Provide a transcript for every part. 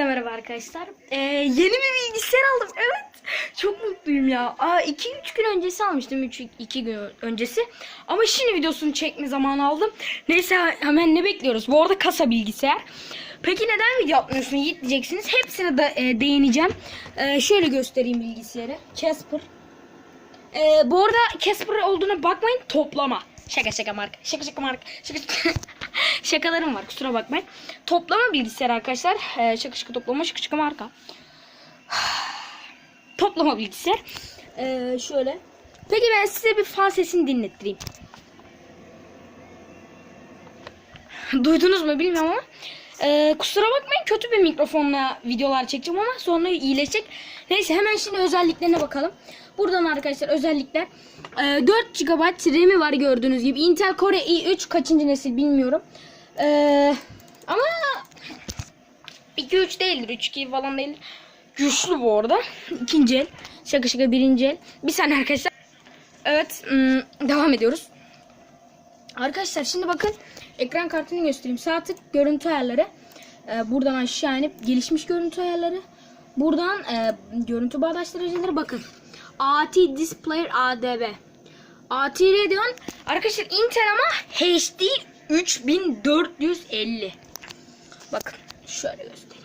Hepinize merhaba arkadaşlar. Ee, yeni bir bilgisayar aldım. Evet. Çok mutluyum ya. Aa 2-3 gün öncesi almıştım. 3 2 gün öncesi. Ama şimdi videosunu çekme zamanı aldım. Neyse hemen ne bekliyoruz? Bu arada kasa bilgisayar. Peki neden video yapmıyorsun Yiğit diyeceksiniz. Hepsine de e, değineceğim. E, şöyle göstereyim bilgisayarı. Casper. E, bu arada Casper olduğuna bakmayın. Toplama. Şaka şaka marka. Şaka şaka marka. Şaka şaka. Şakalarım var kusura bakmayın. Toplama bilgisayar arkadaşlar. Ee, şaka şaka toplama şaka şaka marka. toplama bilgisayar. Ee, şöyle. Peki ben size bir fan sesini dinlettireyim. Duydunuz mu bilmiyorum ama. Ee, kusura bakmayın kötü bir mikrofonla videolar çekeceğim ama sonra iyileşecek. Neyse hemen şimdi özelliklerine bakalım. Buradan arkadaşlar özellikler. Ee, 4 GB RAM'i var gördüğünüz gibi. Intel Core i3 kaçıncı nesil bilmiyorum. Ee, ama 2-3 değildir. 3-2 falan değildir. Güçlü bu arada. İkinci el. Şaka şaka birinci el. Bir saniye arkadaşlar. Evet. ım, devam ediyoruz. Arkadaşlar şimdi bakın ekran kartını göstereyim. Sağ tık görüntü ayarları. Ee, buradan aşağı inip gelişmiş görüntü ayarları. Buradan e, görüntü bağdaştırıcıları bakın. AT Displayer ADB. AT Radeon arkadaşlar Intel ama HD 3450. Bakın şöyle göstereyim.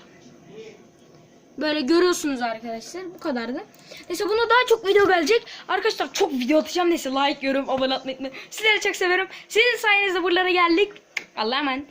Böyle görüyorsunuz arkadaşlar. Bu kadardı. Neyse buna daha çok video gelecek. Arkadaşlar çok video atacağım. Neyse like, yorum, abone olmayı. Sizleri çok severim. Sizin sayenizde buralara geldik. Allah'a emanet.